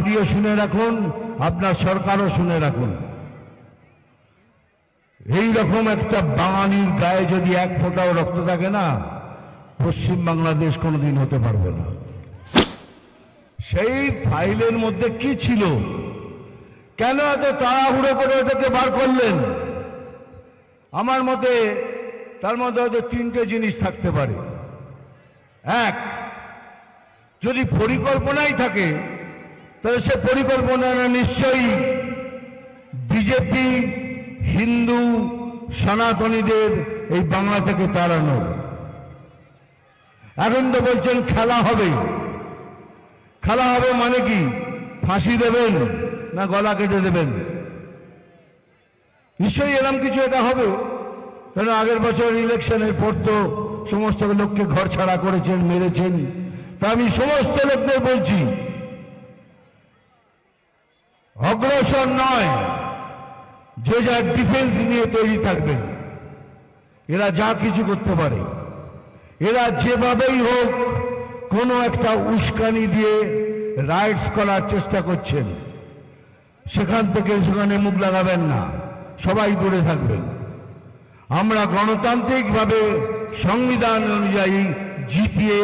আপনিও শুনে রাখুন, আপনার সরকারও শুনে রাখুন। এই রকম একটা বাঙালির গায়ে যদি এক ফোঁটাও রক্ত থাকে না, পশ্চিম বাংলাদেশ কোনোদিন হতে পারবে না। সেই ফাইলের মধ্যে কি ছিল? কেন এত তাড়াহুড়ো করে ওটাকে বার করলেন? আমার মতে, তার মধ্যে হয়তো তিনটে জিনিস থাকতে পারে। এক, যদি পরিকল্পনাই থাকে তাহলে সে পরিকল্পনা নিশ্চয়ই বিজেপি হিন্দু, সনাতনীদের এই বাংলা থেকে তাড়ানো। এখন তো বলছেন খেলা হবে। খেলা হবে মানে কি? ফাঁসি দেবেন না গলা কেটে দেবেন? নিশ্চয়ই এরকম কিছু এটা হবে। কারণ আগের বছর ইলেকশনের পর তো সমস্ত লোককে ঘর ছাড়া করেছেন, মেরেছেন। তা আমি সমস্ত লোকদের বলছি। অগ্রসর নয়, যে যার ডিফেন্স নিয়ে তৈরি থাকবেন এরা যা কিছু করতে পারে। এরা যেভাবেই হোক, কোনো একটা উস্কানি দিয়ে রাইটস করার চেষ্টা করছেন। সেখান থেকে সেখানে মুখ লাগাবেন না। সবাই দূরে থাকবেন। আমরা গণতান্ত্রিকভাবে সংবিধান অনুযায়ী জিতিয়ে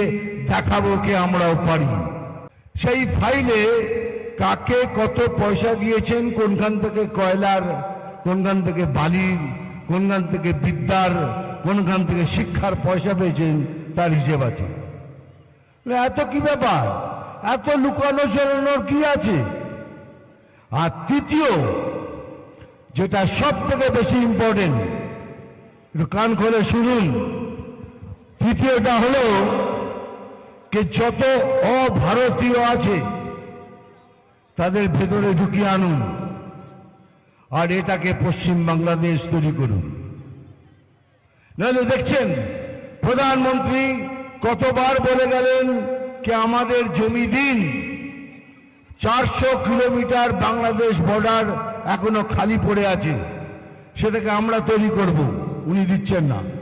দেখাবো কে আমরাও পারি। সেই ফাইলে কাকে কত পয়সা দিয়েছেন? কোনখান থেকে কয়লার? কোনখান থেকে বালির? কোনখান থেকে বিদ্যার? কোনখান থেকে শিক্ষার পয়সা পেয়েছেন? তার হিসেব আছে। এত কি ব্যাপার? এত লুকানো চড়ানোর কি আছে? আর তৃতীয়, যেটা সব থেকে বেশি ইম্পর্টেন্ট কান খোলে শুনুন। তৃতীয়টা হলো যত অভারতীয় আছে তাদের ভেতরে ঢুকিয়ে আনুন। আর এটাকে পশ্চিম বাংলাদেশ তৈরি করুন। নাহলে দেখছেন, প্রধানমন্ত্রী কতবার বলে গেলেন যে আমাদের জমি দিন। চারশো কিলোমিটার বাংলাদেশ বর্ডার এখনও খালি পড়ে আছে। সেটাকে আমরা তৈরি করব। উনি দিচ্ছেন না।